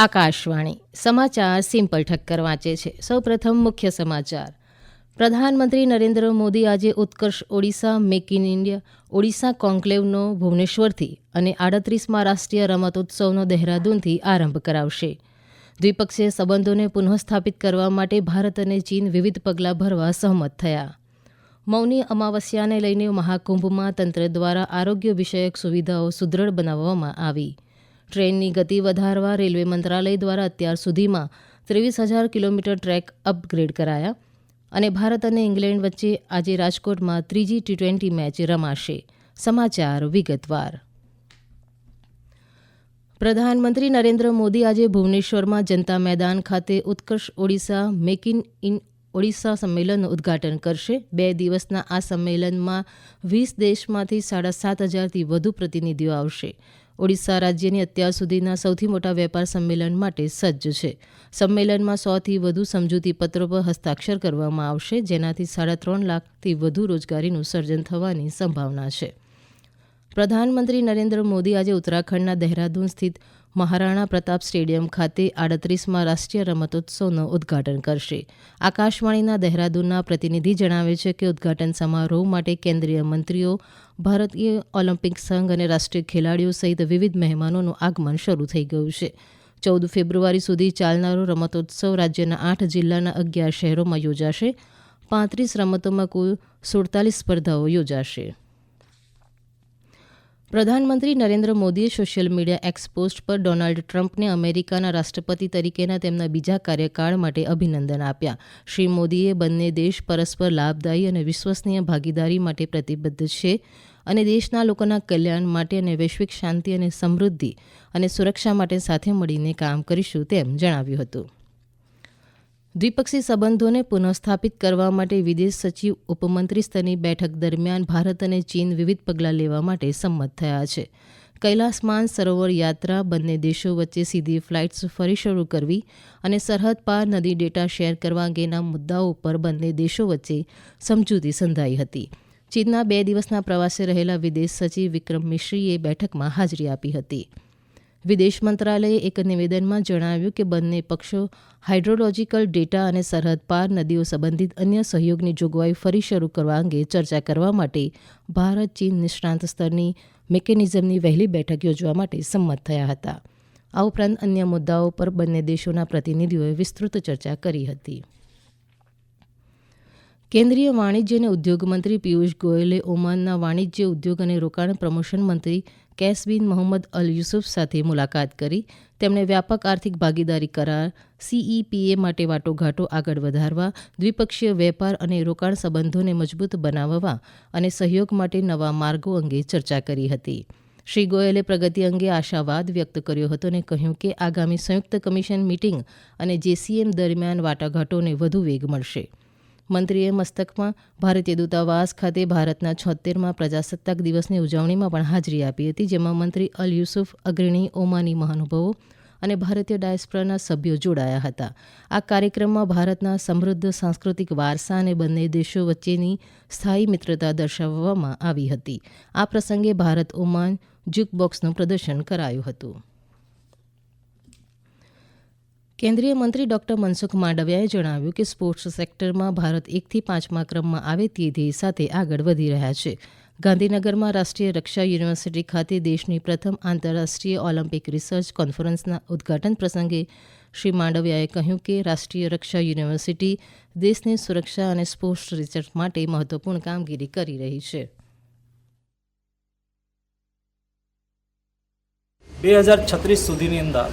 આકાશવાણી. સમાચાર સિમ્પલ ઠક્કર વાંચે છે. સૌપ્રથમ મુખ્ય સમાચાર. પ્રધાનમંત્રી નરેન્દ્ર મોદી આજે Utkarsh Odisha make in India, Odisha કોન્કલેવનો ભુવનેશ્વરથી અને આડત્રીસમાં રાષ્ટ્રીય રમતોત્સવનો દહેરાદૂનથી આરંભ કરાવશે. દ્વિપક્ષીય સંબંધોને પુનઃસ્થાપિત કરવા માટે ભારત અને ચીન વિવિધ પગલાં ભરવા સહમત થયા. મૌની અમાવસ્યાને લઈને મહાકુંભમાં તંત્ર દ્વારા આરોગ્ય વિષયક સુવિધાઓ સુદૃઢ બનાવવામાં આવી. ટ્રેનની ગતિ વધારવા રેલવે મંત્રાલય દ્વારા અત્યાર સુધીમાં ત્રેવીસ હજાર કિલોમીટર ટ્રેક અપગ્રેડ કરાયા અને ભારત અને ઇંગ્લેન્ડ વચ્ચે આજે રાજકોટમાં ત્રીજી ટી ટ્વેન્ટી મેચ રમાશે. સમાચાર વિગતવાર. પ્રધાનમંત્રી નરેન્દ્ર મોદી આજે ભુવનેશ્વરમાં જનતા મેદાન ખાતે Utkarsh Odisha make in in Odisha સંમેલનનું ઉદઘાટન કરશે. બે દિવસના આ સંમેલનમાં વીસ દેશમાંથી સાડા સાત હજારથી વધુ પ્રતિનિધિઓ આવશે. ઓડિશા રાજ્યની અત્યાર સુધીના સૌથી મોટા વેપાર સંમેલન માટે સજ્જ છે. સંમેલનમાં સોથી વધુ સમજૂતી પત્રો પર હસ્તાક્ષર કરવામાં આવશે, જેનાથી સાડા ત્રણ લાખથી વધુ રોજગારીનું સર્જન થવાની સંભાવના છે. પ્રધાનમંત્રી નરેન્દ્ર મોદી આજે ઉત્તરાખંડના દહેરાદૂન સ્થિત મહારાણા પ્રતાપ સ્ટેડિયમ ખાતે આડત્રીસમાં રાષ્ટ્રીય રમતોત્સવનું ઉદઘાટન કરશે. આકાશવાણીના દહેરાદૂનના પ્રતિનિધિ જણાવે છે કે ઉદઘાટન સમારોહ માટે કેન્દ્રીય મંત્રીઓ, ભારતીય ઓલિમ્પિક સંઘ અને રાષ્ટ્રીય ખેલાડીઓ સહિત વિવિધ મહેમાનોનું આગમન શરૂ થઈ ગયું છે. ચૌદ ફેબ્રુઆરી સુધી ચાલનારો રમતોત્સવ રાજ્યના આઠ જિલ્લાના અગિયાર શહેરોમાં યોજાશે. પાંત્રીસ રમતોમાં કુલ સુડતાલીસ સ્પર્ધાઓ યોજાશે. પ્રધાનમંત્રી નરેન્દ્ર મોદીએ સોશિયલ મીડિયા એક્સ પોસ્ટ પર ડોનાલ્ડ ટ્રમ્પને અમેરિકાના રાષ્ટ્રપતિ તરીકેના તેમના બીજા કાર્યકાળ માટે અભિનંદન આપ્યા. શ્રી મોદીએ બંને દેશ પરસ્પર લાભદાયી અને વિશ્વસનીય ભાગીદારી માટે પ્રતિબદ્ધ છે અને દેશના લોકોના કલ્યાણ માટે અને વૈશ્વિક શાંતિ અને સમૃદ્ધિ અને સુરક્ષા માટે સાથે મળીને કામ કરીશું તેમ જણાવ્યું હતું. દ્વિપક્ષી સંબંધોને પુનઃસ્થાપિત કરવા માટે વિદેશ સચિવ, ઉપમંત્રી સ્તરની બેઠક દરમિયાન ભારત અને ચીન વિવિધ પગલાં લેવા માટે સંમત થયા છે. કૈલાસ માન સરોવર યાત્રા બંને દેશો વચ્ચે સીધી ફ્લાઇટ્સ ફરી શરૂ કરવી અને સરહદ પાર નદી ડેટા શેર કરવા અંગેના મુદ્દાઓ પર બંને દેશો વચ્ચે સમજૂતી સંધાઈ હતી. ચીનના બે દિવસના પ્રવાસે રહેલા વિદેશ સચિવ વિક્રમ મિશ્રીએ બેઠકમાં હાજરી આપી હતી. વિદેશ મંત્રાલયે એક નિવેદનમાં જણાવ્યું કે બંને પક્ષો હાઇડ્રોલોજીકલ ડેટા અને સરહદ પાર નદીઓ સંબંધિત અન્ય સહયોગની જોગવાઈ ફરી શરૂ કરવા અંગે ચર્ચા કરવા માટે ભારત, ચીન નિષ્ણાંત સ્તરની મિકેનિઝમની વહેલી બેઠક યોજવા માટે સંમત થયા હતા. આ ઉપરાંત અન્ય મુદ્દાઓ પર બંને દેશોના પ્રતિનિધિઓએ વિસ્તૃત ચર્ચા કરી હતી. કેન્દ્રીય વાણિજ્ય અને ઉદ્યોગ પિયુષ ગોયલે ઓમાનના વાણિજ્ય ઉદ્યોગ અને રોકાણ પ્રમોશન મંત્રી કેસબિન મોહમ્મદ અલ યુસુફ સાથે મુલાકાત કરી. તેમણે વ્યાપક આર્થિક ભાગીદારી કરાર સીઈપીએ માટે વાટોઘાટો આગળ વધારવા, દ્વિપક્ષીય વેપાર અને રોકાણ સંબંધોને મજબૂત બનાવવા અને સહયોગ માટે નવા માર્ગો અંગે ચર્ચા કરી હતી. શ્રી ગોયલે પ્રગતિ અંગે આશાવાદ વ્યક્ત કર્યો હતો અને કહ્યું કે આગામી સંયુક્ત કમિશન મીટિંગ અને જેસીએમ દરમિયાન વાટાઘાટોને વધુ વેગ મળશે. મંત્રીએ મસ્તકમાં ભારતીય દૂતાવાસ ખાતે ભારતના છોતેરમાં પ્રજાસત્તાક દિવસની ઉજવણીમાં પણ હાજરી આપી હતી, જેમાં મંત્રી અલ યુસુફ અગ્રણી, ઓમાની મહાનુભાવો અને ભારતીય ડાયસ્પોરાના સભ્યો જોડાયા હતા. આ કાર્યક્રમમાં ભારતના સમૃદ્ધ સાંસ્કૃતિક વારસા અને બંને દેશો વચ્ચેની સ્થાયી મિત્રતા દર્શાવવામાં આવી હતી. આ પ્રસંગે ભારત ઓમાન જુકબોક્સનું પ્રદર્શન કરાયું હતું. કેન્દ્રીય મંત્રી ડોક્ટર મનસુખ માંડવિયાએ જણાવ્યું કે સ્પોર્ટ્સ સેક્ટરમાં ભારત એકથી પાંચમા ક્રમમાં આવે તે ધ્યેય સાથે આગળ વધી રહ્યા છે. ગાંધીનગરમાં રાષ્ટ્રીય રક્ષા યુનિવર્સિટી ખાતે દેશની પ્રથમ આંતરરાષ્ટ્રીય ઓલિમ્પિક રિસર્ચ કોન્ફરન્સના ઉદઘાટન પ્રસંગે શ્રી માંડવિયાએ કહ્યું કે રાષ્ટ્રીય રક્ષા યુનિવર્સિટી દેશની સુરક્ષા અને સ્પોર્ટ્સ રિસર્ચ માટે મહત્વપૂર્ણ કામગીરી કરી રહી છે. બે હજાર છત્રીસ સુધીની અંદર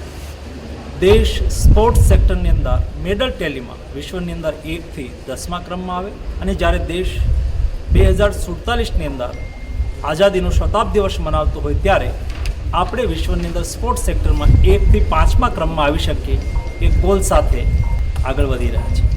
દેશ સ્પોર્ટ્સ સેક્ટરની અંદર મેડલ ટેલીમાં વિશ્વની અંદર એકથી દસમા ક્રમમાં આવે અને જ્યારે દેશ બે હજાર સુડતાલીસની અંદર આઝાદીનો શતાબ્દી વર્ષ મનાવતો હોય ત્યારે આપણે વિશ્વની અંદર સ્પોર્ટ્સ સેક્ટરમાં એકથી પાંચમા ક્રમમાં આવી શકીએ એ ગોલ સાથે આગળ વધી રહ્યા છે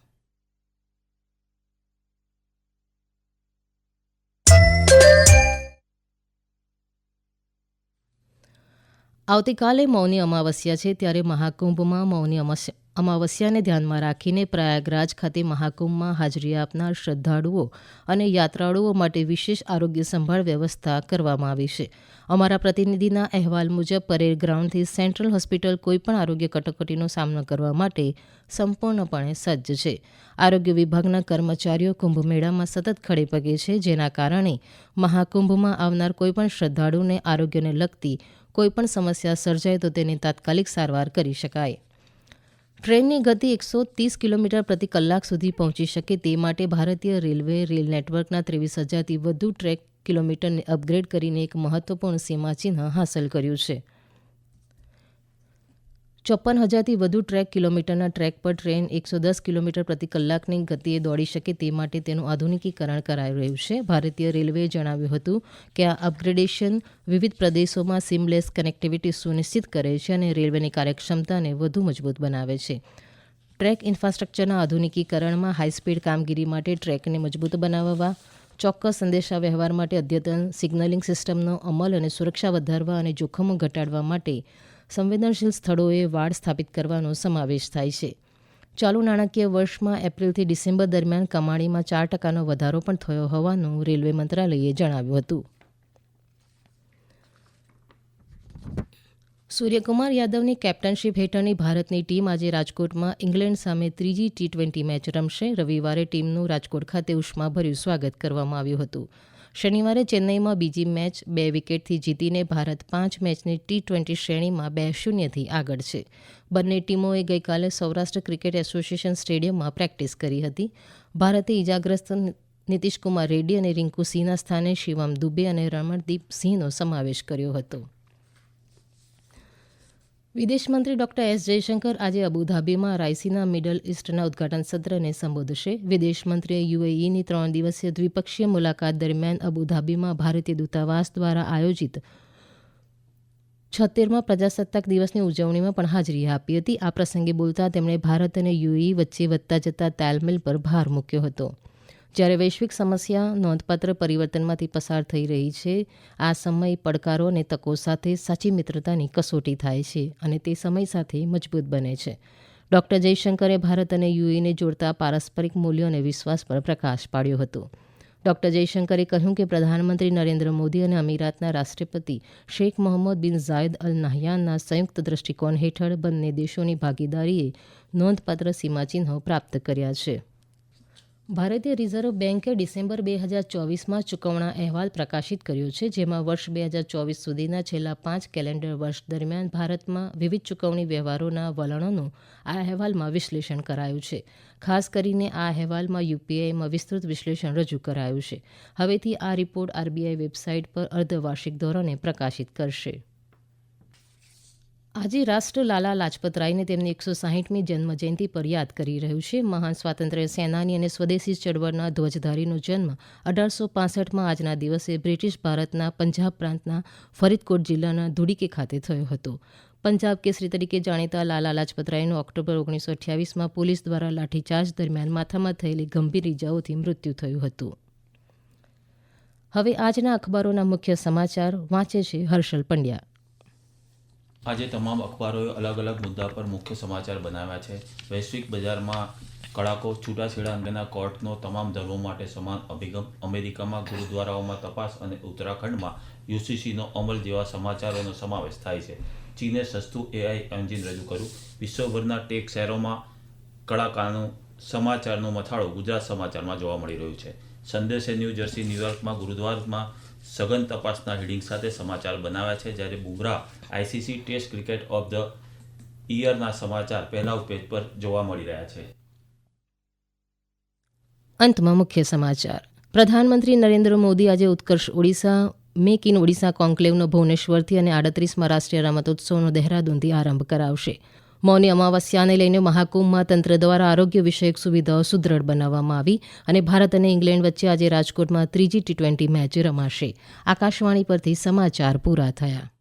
આવતીકાલે મૌની અમાવસ્યા છે ત્યારે મહાકુંભમાં મૌની અમાસ્યા અમાવસ્યાને ધ્યાનમાં રાખીને પ્રયાગરાજ ખાતે મહાકુંભમાં હાજરી આપનાર શ્રદ્ધાળુઓ અને યાત્રાળુઓ માટે વિશેષ આરોગ્ય સંભાળ વ્યવસ્થા કરવામાં આવી છે. અમારા પ્રતિનિધિના અહેવાલ મુજબ, પરેડ ગ્રાઉન્ડથી સેન્ટ્રલ હોસ્પિટલ કોઈપણ આરોગ્ય કટોકટીનો સામનો કરવા માટે સંપૂર્ણપણે સજ્જ છે. આરોગ્ય વિભાગના કર્મચારીઓ કુંભ મેળામાં સતત ખડે પગે છે, જેના કારણે મહાકુંભમાં આવનાર કોઈપણ શ્રદ્ધાળુને આરોગ્યને લગતી કોઈપણ સમસ્યા સર્જાય તો તેની તાત્કાલિક સારવાર કરી શકાય. ટ્રેનની ગતિ એકસો ત્રીસ કિલોમીટર પ્રતિ કલાક સુધી પહોંચી શકે તે માટે ભારતીય રેલવે રેલ નેટવર્કના ત્રેવીસ હજારથી વધુ ટ્રેક કિલોમીટરને અપગ્રેડ કરીને એક મહત્વપૂર્ણ સીમાચિહ્ન હાંસલ કર્યું છે. ચોપન હજારથી વધુ ટ્રેક કિલોમીટરના ટ્રેક પર ટ્રેન એકસો દસ કિલોમીટર પ્રતિ કલાકની ગતિએ દોડી શકે તે માટે તેનું આધુનિકીકરણ કરાઈ રહ્યું છે. ભારતીય રેલવેએ જણાવ્યું હતું કે આ અપગ્રેડેશન વિવિધ પ્રદેશોમાં સીમલેસ કનેક્ટિવિટી સુનિશ્ચિત કરે છે અને રેલવેની કાર્યક્ષમતાને વધુ મજબૂત બનાવે છે. ટ્રેક ઇન્ફ્રાસ્ટ્રક્ચરના આધુનિકીકરણમાં હાઈસ્પીડ કામગીરી માટે ટ્રેકને મજબૂત બનાવવા, ચોક્કસ સંદેશાવ્યવહાર માટે અદ્યતન સિગ્નલિંગ સિસ્ટમનો અમલ અને સુરક્ષા વધારવા અને જોખમો ઘટાડવા માટે સંવેદનશીલ સ્થળોએ વાડ સ્થાપિત કરવાનો સમાવેશ થાય છે. ચાલુ નાણાકીય વર્ષમાં એપ્રિલથી ડિસેમ્બર દરમિયાન કમાણીમાં ચાર ટકાનો વધારો પણ થયો હોવાનું રેલવે મંત્રાલયે જણાવ્યું હતું. સૂર્યકુમાર યાદવની કેપ્ટનશીપ હેઠળની ભારતની ટીમ આજે રાજકોટમાં ઇંગ્લેન્ડ સામે ત્રીજી ટી ટ્વેન્ટી મેચ રમશે. રવિવારે ટીમનું રાજકોટ ખાતે ઉષ્માભર્યું સ્વાગત કરવામાં આવ્યું હતું. શનિવારે ચેન્નઈમાં બીજી મેચ બે વિકેટથી જીતીને ભારત પાંચ મેચની ટી ટ્વેન્ટી શ્રેણીમાં બે શૂન્યથી આગળ છે. બંને ટીમોએ ગઈકાલે સૌરાષ્ટ્ર ક્રિકેટ એસોસિએશન સ્ટેડિયમમાં પ્રેક્ટિસ કરી હતી. ભારતે ઇજાગ્રસ્ત નીતિશકુમાર રેડ્ડી અને રિંકુ સિંહના સ્થાને શિવમ દુબે અને રમણદીપ સિંહનો સમાવેશ કર્યો હતો. વિદેશ મંત્રી ડોક્ટર એસ જયશંકર આજે અબુધાબીમાં રાયસીના મિડલ ઇસ્ટના ઉદઘાટન સત્રને સંબોધશે. વિદેશ મંત્રીએ યુએઈની ત્રણ દિવસીય દ્વિપક્ષીય મુલાકાત દરમિયાન અબુધાબીમાં ભારતીય દૂતાવાસ દ્વારા આયોજિત છત્તેરમાં પ્રજાસત્તાક દિવસની ઉજવણીમાં પણ હાજરી આપી હતી. આ પ્રસંગે બોલતા તેમણે ભારત અને યુએઈ વચ્ચે વધતા જતા તાલમેલ પર ભાર મૂક્યો હતો. જ્યારે વૈશ્વિક સમસ્યા નોંધપાત્ર પરિવર્તનમાંથી પસાર થઈ રહી છે, આ સમય પડકારો અને તકો સાથે સાચી મિત્રતાની કસોટી થાય છે અને તે સમય સાથે મજબૂત બને છે. ડોક્ટર જયશંકરે ભારત અને યુએને જોડતા પારસ્પરિક મૂલ્યો અને વિશ્વાસ પર પ્રકાશ પાડ્યો હતો. ડોક્ટર જયશંકરે કહ્યું કે પ્રધાનમંત્રી નરેન્દ્ર મોદી અને અમીરાતના રાષ્ટ્રપતિ શેખ મોહમ્મદ બિન ઝાયદ અલ નહયાનના સંયુક્ત દ્રષ્ટિકોણ હેઠળ બંને દેશોની ભાગીદારીએ નોંધપાત્ર સીમાચિહ્નો પ્રાપ્ત કર્યા છે. ભારતીય રિઝર્વ બેન્કે ડિસેમ્બર બે હજાર ચોવીસમાં ચૂકવણા અહેવાલ પ્રકાશિત કર્યો છે, જેમાં વર્ષ બે હજાર ચોવીસ સુધીના છેલ્લા પાંચ કેલેન્ડર વર્ષ દરમિયાન ભારતમાં વિવિધ ચૂકવણી વ્યવહારોના વલણોનું આ અહેવાલમાં વિશ્લેષણ કરાયું છે. ખાસ કરીને આ અહેવાલમાં યુપીઆઈમાં વિસ્તૃત વિશ્લેષણ રજૂ કરાયું છે. હવેથી આ રિપોર્ટ આરબીઆઈ વેબસાઇટ પર અર્ધવાર્ષિક ધોરણે પ્રકાશિત કરશે. આજે રાષ્ટ્ર લાલા લાજપત રાયને તેમની એકસો સાહીઠમી જન્મજયંતિ પર યાદ કરી રહ્યું છે. મહાન સ્વાતંત્ર્ય સેનાની અને સ્વદેશી ચળવળના ધ્વજધારીનો જન્મ અઢારસો પાસઠમાં આજના દિવસે બ્રિટિશ ભારતના પંજાબ પ્રાંતના ફરીદકોટ જિલ્લાના ધુડીકે ખાતે થયો હતો. પંજાબ કેસરી તરીકે જાણીતા લાલા લાજપત રાયનું ઓક્ટોબર ઓગણીસો અઠ્યાવીસમાં પોલીસ દ્વારા લાઠીચાર્જ દરમિયાન માથામાં થયેલી ગંભીર ઇજાઓથી મૃત્યુ થયું હતું. હવે આજના અખબારોના મુખ્ય સમાચાર વાંચે છે હર્ષલ પંડ્યા. આજે તમામ અખબારોએ અલગ અલગ મુદ્દા પર મુખ્ય સમાચાર બનાવ્યા છે. વૈશ્વિક બજારમાં કડાકો, છૂટાછેડા અંગેના કોર્ટનો તમામ ધર્મો માટે સમાન અભિગમ, અમેરિકામાં ગુરુદ્વારાઓમાં તપાસ અને ઉત્તરાખંડમાં યુસીસીનો અમલ જેવા સમાચારોનો સમાવેશ થાય છે. ચીને સસ્તું એઆઈ એન્જિન રજૂ કર્યું. વિશ્વભરના ટેક શહેરોમાં કડાકાનું સમાચારનો મથાળો ગુજરાત સમાચારમાં જોવા મળી રહ્યું છે. સંદેશે ન્યૂ જર્સી ન્યૂયોર્કમાં ગુરુદ્વારમાં સઘન તપાસના હેડિંગ સાથે સમાચાર બનાવ્યા છે. જ્યારે Bumrah ICC test cricket of the ઇયરના સમાચાર પહેલા પેજ પર જોવા મળી રહ્યા છે. અંતમાં મુખ્ય સમાચાર. પ્રધાનમંત્રી નરેન્દ્ર મોદી આજે ઉત્કર્ષ ઓડિશા, મેક ઇન ઓડિશા કોન્કલેવનો ભુવનેશ્વરથી અને આડત્રીસમાં રાષ્ટ્રીય રમતોત્સવનો દહેરાદૂનથી આરંભ કરાવશે. મૌની અમાવસ્યાને લઈને મહાકુંભમાં તંત્ર દ્વારા આરોગ્ય વિષયક સુવિધાઓ સુદૃઢ બનાવવામાં આવી અને ભારત અને ઇંગ્લેન્ડ વચ્ચે આજે રાજકોટમાં ત્રીજી ટી ટ્વેન્ટી મેચ રમાશે. આકાશવાણી પરથી સમાચાર પૂરા થયા.